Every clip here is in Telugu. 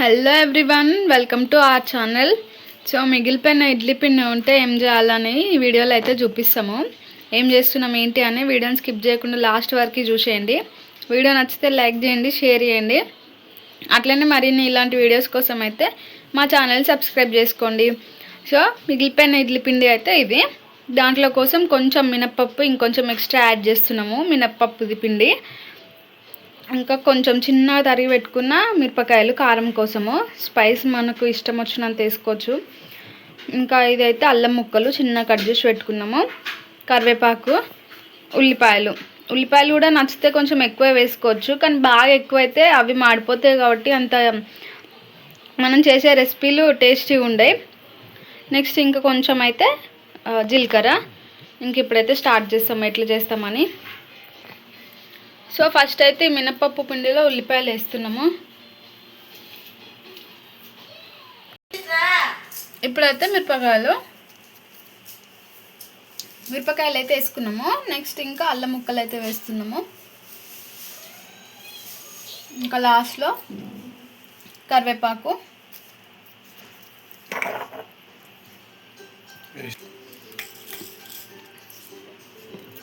Hello everyone welcome to our channel so మిగిలిపోయిన ఇడ్లీ పిండి ఉంటే ఏం చేయాలని ఈ వీడియోలో అయితే చూపిస్తాము. ఏం చేస్తున్నాం ఏంటి అని వీడియోని స్కిప్ చేయకుండా లాస్ట్ వరకు చూసేయండి. వీడియో నచ్చితే లైక్ చేయండి షేర్ చేయండి. అట్లనే మరిన్ని ఇలాంటి వీడియోస్ కోసం అయితే మా ఛానల్ సబ్స్క్రైబ్ చేసుకోండి. సో మిగిలిపోయిన ఇడ్లీ పిండి అయితే ఇది. దాంట్లో కోసం కొంచెం మినప్పప్పు ఇంకొంచెం ఎక్స్ట్రా యాడ్ చేస్తున్నాము మినప్పప్పుది పిండి. ఇంకా కొంచెం చిన్న తరిగి పెట్టుకున్న మిరపకాయలు కారం కోసము. స్పైస్ మనకు ఇష్టం వచ్చినంత వేసుకోవచ్చు. ఇంకా ఇదైతే అల్లం ముక్కలు చిన్న కట్ చేసి పెట్టుకున్నాము. కరివేపాకు ఉల్లిపాయలు. ఉల్లిపాయలు కూడా నచ్చితే కొంచెం ఎక్కువ వేసుకోవచ్చు. కానీ బాగా ఎక్కువైతే అవి మాడిపోతాయి కాబట్టి అంత మనం చేసే రెసిపీలు టేస్టీ ఉండే. నెక్స్ట్ ఇంకా కొంచెం అయితే జీలకర్ర. ఇంక ఇప్పుడైతే స్టార్ట్ చేస్తాము. ఎట్లా చేస్తామని. సో ఫస్ట్ అయితే మినపప్పు పిండిలో ఉల్లిపాయలు వేస్తున్నాము. ఇప్పుడైతే మిరపకాయలు. మిరపకాయలు అయితే వేసుకున్నాము. నెక్స్ట్ ఇంకా అల్లం ముక్కలు అయితే వేస్తున్నాము. ఇంకా లాస్ట్లో కరివేపాకు.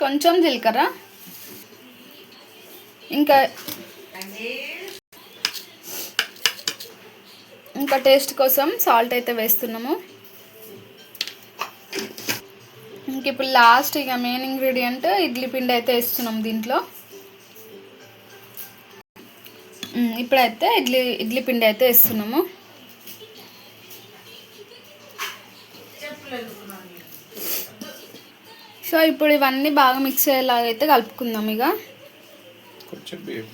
కొంచెం జీలకర్ర. ఇంకా ఇంకా టేస్ట్ కోసం సాల్ట్ అయితే వేస్తున్నాము. ఇంక ఇప్పుడు లాస్ట్ ఇక మెయిన్ ఇంగ్రీడియంట్ ఇడ్లీ పిండి అయితే వేస్తున్నాం దీంట్లో. ఇప్పుడైతే ఇడ్లీ ఇడ్లీ పిండి అయితే వేస్తున్నాము. సో ఇప్పుడు ఇవన్నీ బాగా మిక్స్ అయ్యేలాగా అయితే కలుపుకుందాం ఇక. కొంచెం బియ్యం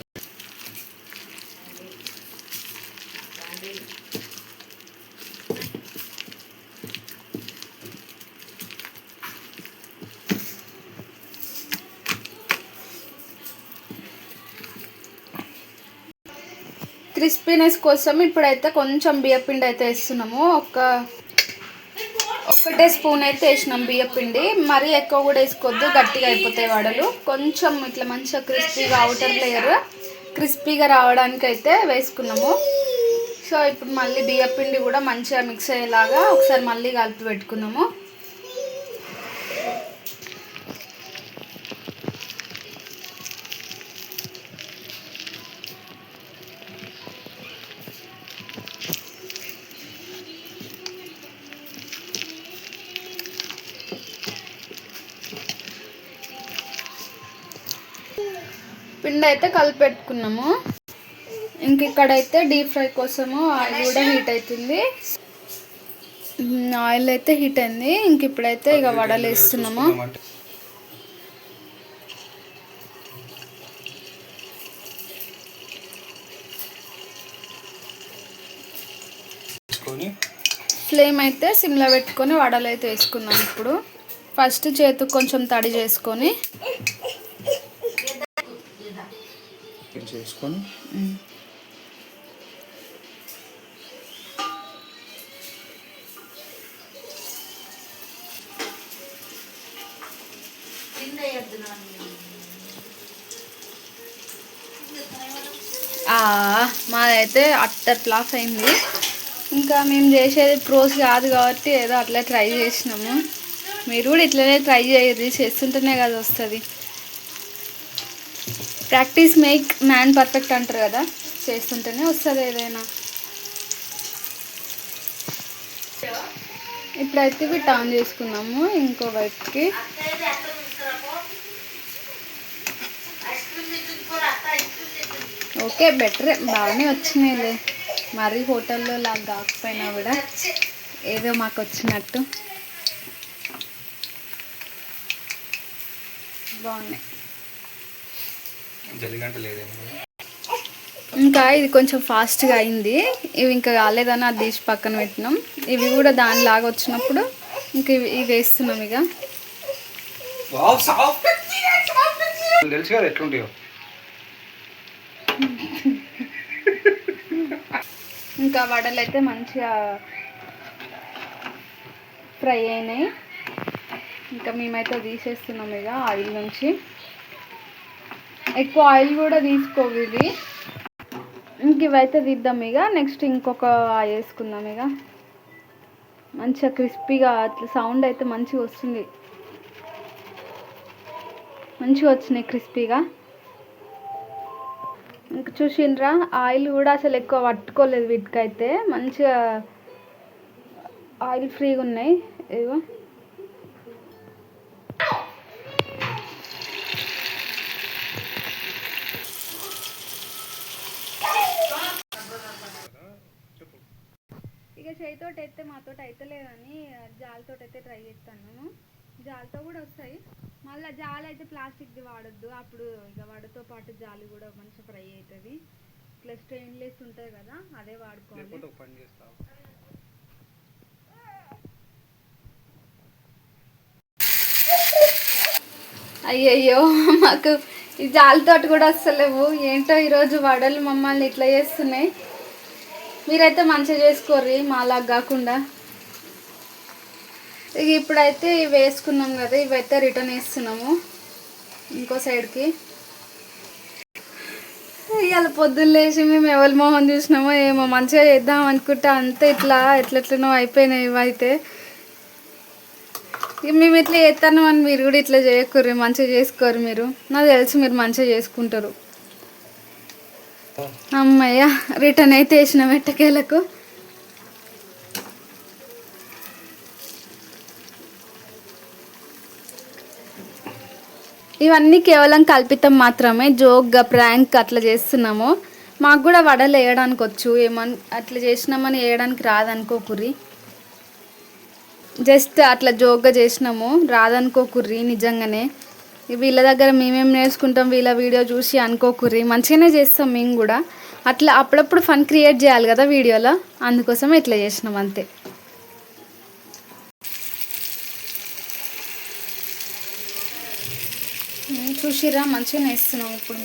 క్రిస్పీనెస్ కోసం ఇప్పుడైతే కొంచెం బియ్యపిండి అయితే వేస్తున్నాము. ఒక ఒకటే స్పూన్ అయితే వేసినాం బియ్యపిండి మరీ ఎక్కువ కూడా వేసుకోవద్దు గట్టిగా అయిపోతాయి వడలు. కొంచెం ఇట్లా మంచిగా క్రిస్పీగా అవుటర్ లేయర్ క్రిస్పీగా రావడానికి అయితే వేసుకున్నాము. సో ఇప్పుడు మళ్ళీ బియ్యపిండి కూడా మంచిగా మిక్స్ అయ్యేలాగా ఒకసారి మళ్ళీ కలిపి పెట్టుకున్నాము. పిండి అయితే కలిపి పెట్టుకున్నాము ఇంక ఇక్కడైతే డీప్ ఫ్రై కోసము ఆయిల్ కూడా హీట్ అవుతుంది ఆయిల్ అయితే హీట్ అయింది. ఇంక ఇప్పుడైతే ఇక వడలు వేస్తున్నాము. ఫ్లేమ్ అయితే సిమ్లో పెట్టుకొని వడలు అయితే వేసుకుందాం ఇప్పుడు. ఫస్ట్ చేతికి కొంచెం తడి చేసుకొని ఇది ఆ, మాదైతే అట్టర్ ప్లాస్ అయింది. ఇంకా మేము చేసేది ప్రోస్ కాదు కాబట్టి ఏదో అట్లా ట్రై చేసినాము. మీరు కూడా ఇట్లనే ట్రై చేయరు చేస్తుంటేనే కదా వస్తుంది. ప్రాక్టీస్ మేక్ మ్యాన్ పర్ఫెక్ట్ అంటారు కదా చేస్తుంటేనే వస్తుంది ఏదైనా. ఇప్పుడైతే ఇవి టర్న్ చేసుకున్నాము ఇంకో వైపుకి. ఓకే బెటర్ బాగానే వచ్చినాయిలే మరీ హోటల్లో లాగా కాకపోయినా కూడా ఏదో మాకు వచ్చినట్టు. బాగున్నాయి. జల్లిగంట లేదేమో. ఇంకా ఇది కొంచెం ఫాస్ట్గా అయింది. ఇవి ఇంకా కాలేదని అది తీసి పక్కన పెట్టినాం. ఇవి కూడా దానిలాగా వచ్చినప్పుడు ఇంక ఇవి ఇవి వేస్తున్నాం ఇక. తెలుసు కదా ఎట్లుంటాయో. ఇంకా వడలు అయితే మంచిగా ఫ్రై అయినాయి. ఇంకా మేమైతే తీసేస్తున్నాం ఇక ఆయిల్ నుంచి. ఎక్కువ ఆయిల్ కూడా తీసుకోవు ఇవి ఇంక ఇవైతే తీద్దాం ఇక. నెక్స్ట్ ఇంకొక వేసుకుందాం ఇక. మంచిగా క్రిస్పీగా అట్లా సౌండ్ అయితే మంచిగా వస్తుంది. మంచిగా వచ్చినాయి క్రిస్పీగా. ఇంక చూసిండ్రా ఆయిల్ కూడా అసలు ఎక్కువ పట్టుకోలేదు వీటికైతే. మంచిగా ఆయిల్ ఫ్రీగా ఉన్నాయి. ఏవో ఇక చేయితో అయితే మాతో అయితే లేదని జాలితో అయితే ట్రై చేస్తాను. జాలితో కూడా వస్తాయి. మళ్ళీ జాలి అయితే ప్లాస్టిక్ది వాడొద్దు. అప్పుడు ఇక వాడితో పాటు జాలి కూడా మంచిగా ఫ్రై అవుతుంది ఇట్లా స్టెయిన్లెస్ ఉంటుంది కదా అదే వాడుకోవాలి. పని చేస్తావు? అయ్యయ్యో మాకు ఈ జాలితోటి కూడా వస్తలేవు ఏంటో ఈరోజు వడలు మమ్మల్ని ఇట్లా చేస్తున్నాయి. మీరైతే మంచిగా చేసుకోర్రి మాలాగా కాకుండా. ఇక ఇప్పుడైతే ఇవి వేసుకున్నాం కదా ఇవైతే రిటర్న్ వేస్తున్నాము ఇంకో సైడ్కి. ఇవాళ పొద్దున్న లేచి మేము ఎవరి మొహం చూసినామో ఏమో మంచిగా చేద్దాం అనుకుంటే అంతే ఇట్లా ఎట్లెట్లనో అయిపోయినాయి ఇవైతే ఇక మేము ఇట్లా చేస్తాను అని మీరు కూడా ఇట్లా చేయకూర్రి మంచిగా చేసుకోరు మీరు. నాకు తెలిసి మీరు మంచిగా చేసుకుంటారు. అమ్మయ్య రిటర్న్ అయితే వేసిన మెట్టకేలకు ఇవన్నీ కేవలం కల్పితం మాత్రమే జోక్గా ప్రాంక్ అట్లా చేస్తున్నాము. మాకు కూడా వడలు వేయడానికి వచ్చు ఏమన్ అట్లా చేసినామని వేయడానికి రాదనుకోకుర్రి జస్ట్ అట్లా జోక్గా చేసినాము రాదనుకోకుర్రి నిజంగానే. వీళ్ళ దగ్గర మేమేం నేర్చుకుంటాం వీళ్ళ వీడియో చూసి అనుకోకుర్రి. మంచిగానే చేస్తాం మేము కూడా. అట్లా అప్పుడప్పుడు ఫన్ క్రియేట్ చేయాలి కదా వీడియోలో. అందుకోసం ఇట్లా చేసినాం అంతే. ఉమ్, చూసిర్రా మంచిగానే వేస్తున్నాం ఇప్పుడు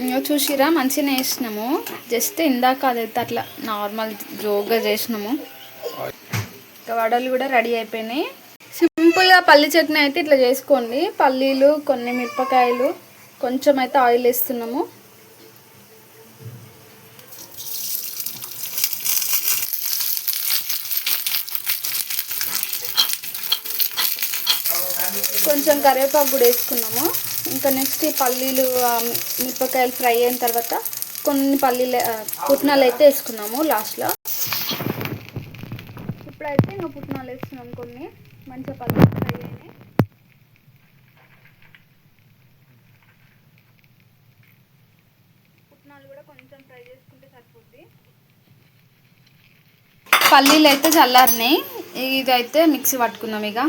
మేము చూసిరా మంచిగానే వేసినాము. జస్ట్ ఇందాక అదైతే అట్లా నార్మల్ జోక్గా చేసినాము. ఇంకా వడలు కూడా రెడీ అయిపోయినాయి. సింపుల్గా పల్లి చట్నీ అయితే ఇట్లా చేసుకోండి. పల్లీలు కొన్ని మిరపకాయలు కొంచెం అయితే ఆయిల్ వేస్తున్నాము. కొంచెం కరివేపాకు కూడా వేసుకున్నాము. ఇంకా నెక్స్ట్ ఈ పల్లీలు మిరపకాయలు ఫ్రై అయిన తర్వాత కొన్ని పల్లీలు పుట్నాలు అయితే వేసుకున్నాము లాస్ట్లో ఇప్పుడైతే ఇంకా పుట్నాలు వేస్తున్నాం కొన్ని. మంచిగా పల్లీలు ఫ్రై అయినాయి పుట్నాలు కూడా కొంచెం ఫ్రై చేసుకుంటే సరిపోద్ది. పల్లీలు అయితే చల్లారినాయి. ఇదైతే మిక్సీ పట్టుకున్నాం ఇక.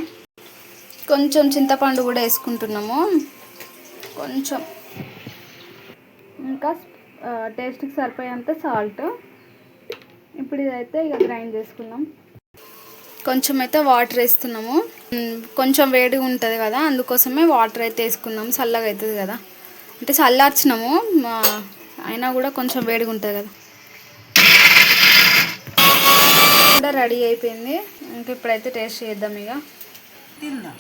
కొంచెం చింతపండు కూడా వేసుకుంటున్నాము. కొంచెం. ఇంకా టేస్ట్కి సరిపోయేంత సాల్ట్. ఇప్పుడు ఇదైతే ఇక గ్రైండ్ చేసుకుందాం. కొంచెం అయితే వాటర్ వేస్తున్నాము. కొంచెం వేడిగా ఉంటుంది కదా అందుకోసమే వాటర్ అయితే వేసుకున్నాము. చల్లగా అవుతుంది కదా. అంటే చల్లార్చినాము. అయినా కూడా కొంచెం వేడిగా ఉంటుంది కదా. కూడా రెడీ అయిపోయింది. ఇంక ఇప్పుడైతే టేస్ట్ చేద్దాం ఇక. తిందా?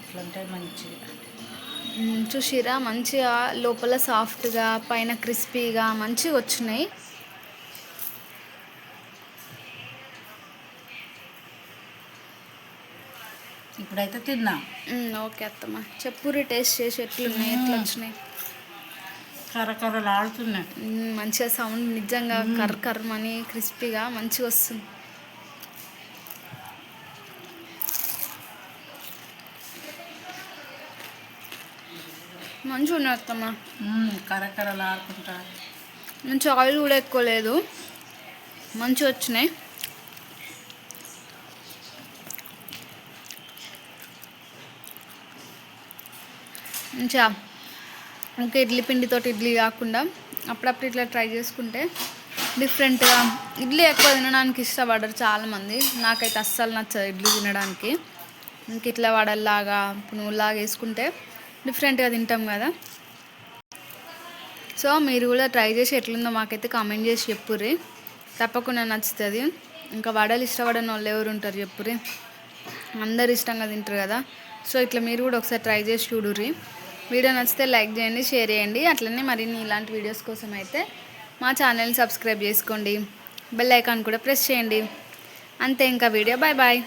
ఇట్లంటే మంచిగా చూసిరా మంచిగా లోపల సాఫ్ట్గా పైన క్రిస్పీగా మంచిగా వచ్చినాయి. ఇప్పుడైతే మ్మ్, ఓకే అత్తమ్మ. చెప్పురి టేస్ట్ చేసి ఎట్లున్నాయి ఎట్లా వచ్చినాయి కర్రకర్రలు ఆడుతున్నాయి మంచిగా సౌండ్ నిజంగా కర్ర కర్రమని క్రిస్పీగా మంచిగా వస్తుంది. మంచిగా ఉన్నాయి అత్తమ్మ. కర్రకర్రలు ఆడుకుంటా మంచి ఆయిల్ కూడా ఎక్కువ లేదు. మంచిగా వచ్చినాయి. మంచిగా ఇంకా ఇడ్లీ పిండితో ఇడ్లీ కాకుండా అప్పుడప్పుడు ఇట్లా ట్రై చేసుకుంటే డిఫరెంట్గా ఇడ్లీ ఎక్కువ తినడానికి ఇష్టపడరు చాలామంది. నాకైతే అస్సలు నచ్చదు ఇడ్లీ తినడానికి. ఇంక ఇట్లా వడల్లాగా పునుగులాగా వేసుకుంటే డిఫరెంట్గా తింటాం కదా. సో మీరు కూడా ట్రై చేసి ఎట్లుందో మాకైతే కామెంట్ చేసి చెప్పుర్రి. తప్పకుండా నచ్చుతుంది. ఇంకా వడలు ఇష్టపడని వాళ్ళు ఎవరు ఉంటారు చెప్పుర్రి? అందరు ఇష్టంగా తింటారు కదా. సో ఇట్లా మీరు కూడా ఒకసారి ట్రై చేసి చూడుర్రి. వీడియో నచ్చితే లైక్ చేయండి షేర్ చేయండి. అట్లనే మరిన్ని ఇలాంటి వీడియోస్ కోసం అయితే మా ఛానల్ని సబ్స్క్రైబ్ చేసుకోండి. బెల్ ఐకాన్ కూడా ప్రెస్ చేయండి. అంతే ఇంకా వీడియో. Bye bye.